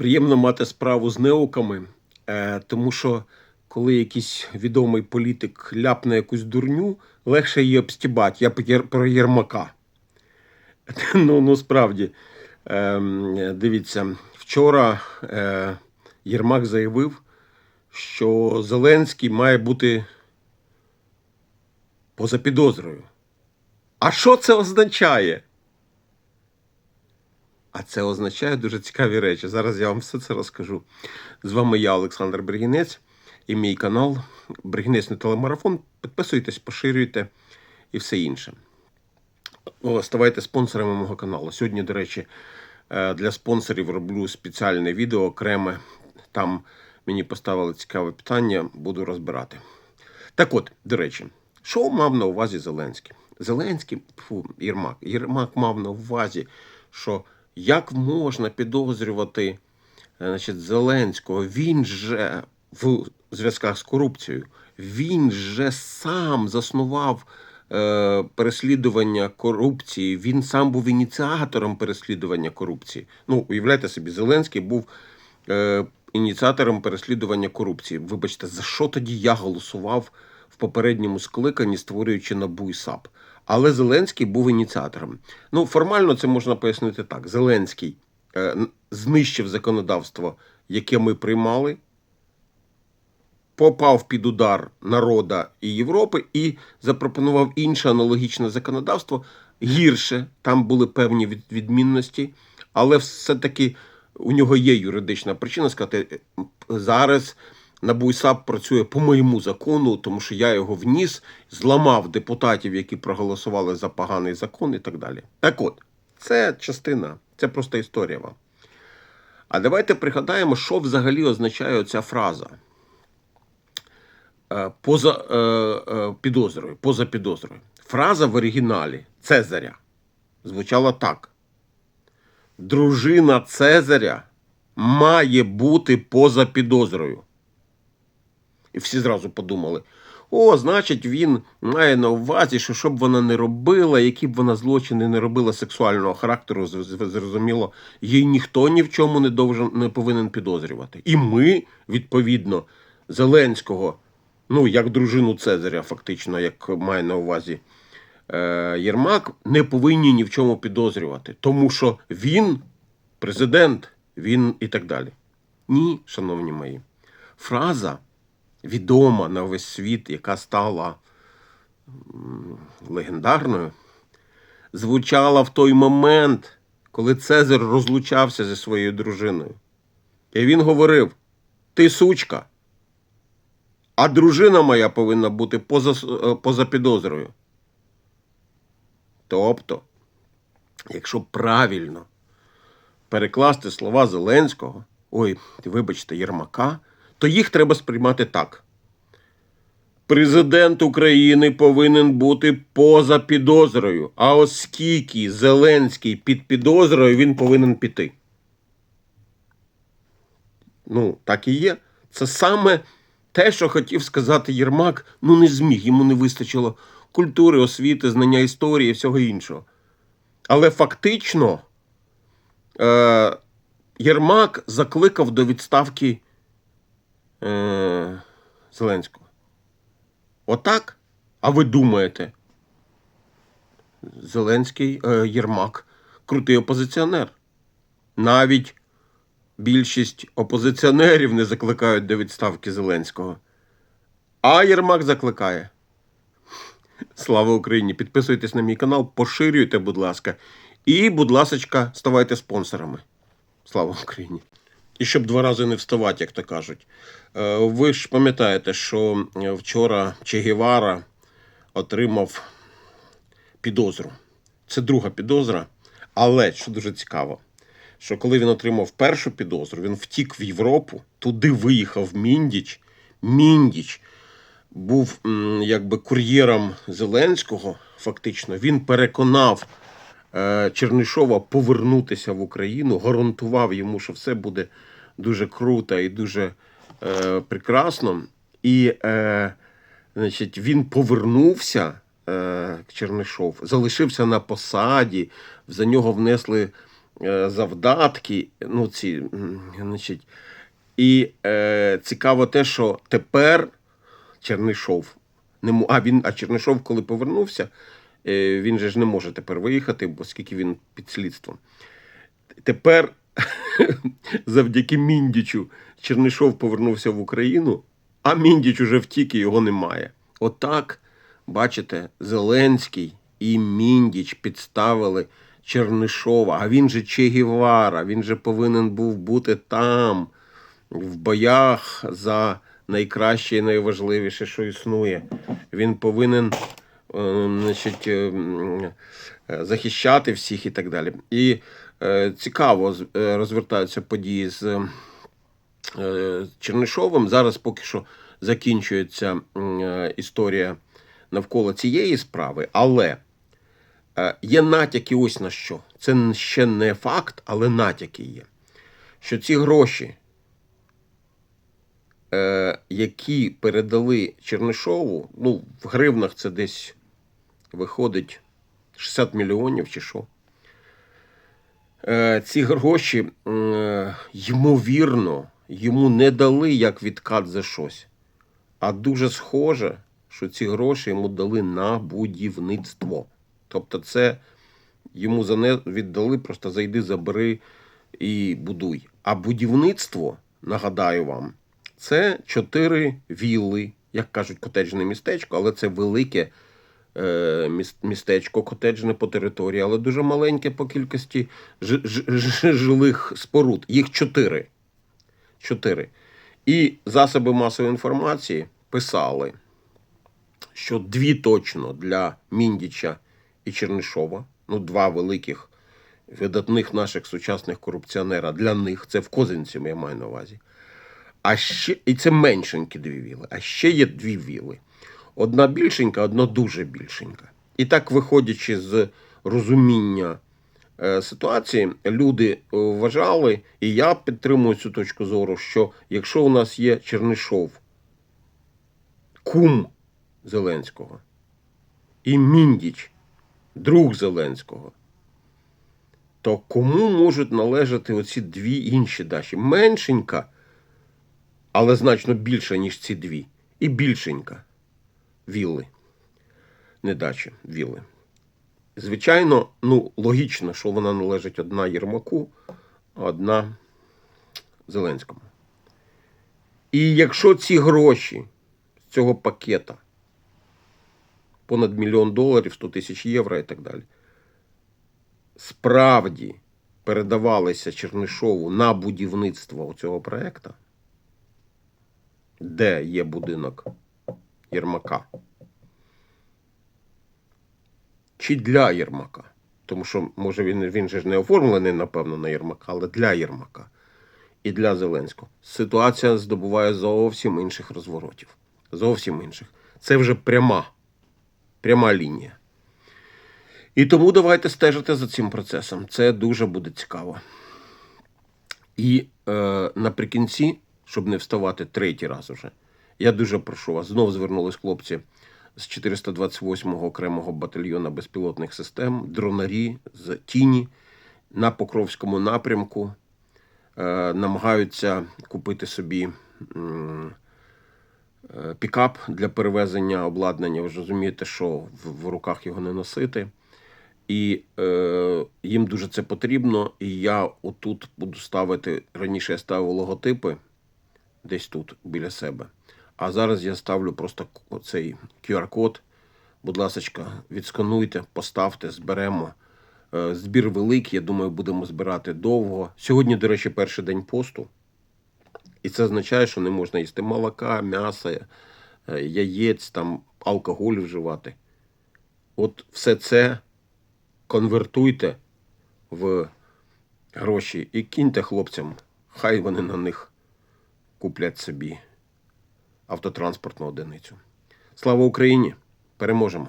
приємно мати справу з неуками, е, тому що коли якийсь відомий політик ляпне якусь дурню, легше її обстібати. Я про Єрмака. Ну, ну справді, Ем, дивіться, вчора е, Єрмак заявив, що Зеленський має бути поза підозрою. А що це означає? А це означає дуже цікаві речі. Зараз я вам все це розкажу. З вами я, Олександр Бригінець, і мій канал Бригінець на телемарафон. Підписуйтесь, поширюйте і все інше. Ставайте спонсорами мого каналу. Сьогодні, до речі, е, для спонсорів роблю спеціальне відео окреме. Там мені поставили цікаве питання, буду розбирати. Так от, до речі, що мав на увазі Зеленський? Зеленський, фу, Єрмак. Єрмак мав на увазі, що як можна підозрювати е, значить, Зеленського, він же в зв'язках з корупцією, він же сам заснував е, переслідування корупції, він сам був ініціатором переслідування корупції. Ну, уявляйте собі, Зеленський був е, ініціатором переслідування корупції. Вибачте, за що тоді я голосував в попередньому скликанні, створюючи НАБУ і САП? Але Зеленський був ініціатором. Ну, формально це можна пояснити так: Зеленський е, знищив законодавство, яке ми приймали, попав під удар народа і Європи і запропонував інше аналогічне законодавство гірше. Там були певні відмінності, але все-таки у нього є юридична причина сказати, «Е, зараз НАБУ і САП працює по моєму закону, тому що я його вніс, зламав депутатів, які проголосували за поганий закон і так далі. Так от, це частина, це просто історія вам. А давайте пригадаємо, що взагалі означає ця фраза. Е, Поза е, е, підозрою, поза підозрою. Фраза в оригіналі Цезаря звучала так. Дружина Цезаря має бути поза підозрою. І всі зразу подумали: о, значить, він має на увазі, що що б вона не робила, які б вона злочини не робила сексуального характеру, зрозуміло, їй ніхто ні в чому не, довжен, не повинен підозрювати. І ми, відповідно, Зеленського, ну, як дружину Цезаря, фактично, як має на увазі е, Єрмак, не повинні ні в чому підозрювати, тому що він президент, він і так далі. Ні, шановні мої. Фраза відома на весь світ, яка стала легендарною, звучала в той момент, коли Цезар розлучався зі своєю дружиною. І він говорив: Ти сучка, а дружина моя повинна бути поза, е, поза підозрою. Тобто, якщо правильно перекласти слова Зеленського, ой, вибачте, Єрмака, то їх треба сприймати так. Президент України повинен бути поза підозрою, а оскільки Зеленський під підозрою, він повинен піти. Ну, так і є. Це саме те, що хотів сказати Єрмак, ну не зміг, йому не вистачило культури, освіти, знання історії і всього іншого. Але фактично е, Єрмак закликав до відставки е, Зеленського. Отак? А ви думаєте, Зеленський е, Єрмак крутий опозиціонер. Навіть більшість опозиціонерів не закликають до відставки Зеленського. А Єрмак закликає. Слава Україні! Підписуйтесь на мій канал, поширюйте, будь ласка. І, будь ласка, ставайте спонсорами. Слава Україні! І щоб два рази не вставати, як то кажуть. Е, Ви ж пам'ятаєте, що е, вчора Че Гевара отримав підозру. Це друга підозра. Але що дуже цікаво, що коли він отримав першу підозру, він втік в Європу, туди виїхав Міндіч. Міндіч був якби кур'єром Зеленського, фактично. Він переконав е, Чернишова повернутися в Україну, гарантував йому, що все буде дуже круто і дуже е, прекрасно. І е, значить, він повернувся. е, Чернишов залишився на посаді, за нього внесли е, завдатки. Ну, ці, значить, і е, цікаво те, що тепер Чернишов а він, а Чернишов, коли повернувся, е, він же ж не може тепер виїхати, оскільки він під слідством. Тепер завдяки Міндічу Чернишов повернувся в Україну, а Міндіч уже втік і його немає. Отак, бачите, Зеленський і Міндіч підставили Чернишова. А він же Че Гівара, він же повинен був бути там, в боях за найкраще і найважливіше, що існує. Він повинен е, значить, е, м, е, захищати всіх і так далі. І цікаво е, розвертаються події з е, Чернишовим. Зараз поки що закінчується е, історія навколо цієї справи, але е, є натяки ось на що. Це ще не факт, але натяки є. Що ці гроші, е, які передали Чернишову, ну, в гривнах це десь виходить 60 мільйонів чи що. Е, ці гроші, е, ймовірно, йому не дали як відкат за щось. А дуже схоже, що ці гроші йому дали на будівництво. Тобто, це йому віддали, просто зайди, забери і будуй. А будівництво, нагадаю вам, це чотири вілли, як кажуть, котеджне містечко, але це велике містечко, котеджне по території, але дуже маленьке по кількості жилих споруд. Їх чотири. Чотири. І засоби масової інформації писали, що дві точно для Міндіча і Чернишова, ну, два великих видатних наших сучасних корупціонера для них, це в Козинці, я маю на увазі. А ще, і це меншенькі дві віли, а ще є дві віли. Одна більшенька, одна дуже більшенька. І так, виходячи з розуміння е, ситуації, люди е, вважали, і я підтримую цю точку зору, що якщо у нас є Чернишов, кум Зеленського, і Міндіч, друг Зеленського, то кому можуть належати оці дві інші дачі? Меншенька, але значно більша, ніж ці дві. І більшенька вілли. Не дачі, вілли. Звичайно, ну, логічно, що вона належить одна Єрмаку, а одна Зеленському. І якщо ці гроші з цього пакета понад мільйон доларів, 100 тисяч євро і так далі, справді передавалися Чернишову на будівництво цього проекту, де є будинок Єрмака, чи для Єрмака. Тому що, може, він, він же ж не оформлений, напевно, на Єрмака, але для Єрмака і для Зеленського. Ситуація здобуває зовсім інших розворотів. Зовсім інших. Це вже пряма, пряма лінія. І тому давайте стежити за цим процесом. Це дуже буде цікаво. І е, наприкінці, щоб не вставати третій раз уже, я дуже прошу вас. Знов звернулись хлопці з 428-го окремого батальйону безпілотних систем, дронарі з тіні на Покровському напрямку. Е, намагаються купити собі е, пікап для перевезення обладнання. Ви ж розумієте, що в руках його не носити. І е, їм дуже це потрібно. І я отут буду ставити. Раніше я ставив логотипи десь тут біля себе. А зараз я ставлю просто оцей QR-код. Будь ласка, відскануйте, поставте, зберемо. Е, Збір великий, я думаю, будемо збирати довго. Сьогодні, до речі, перший день посту. І це означає, що не можна їсти молока, м'яса, е, яєць, там, алкоголь вживати. От все це конвертуйте в гроші і киньте хлопцям. Хай вони на них куплять собі автотранспортну одиницю. Слава Україні! Переможемо!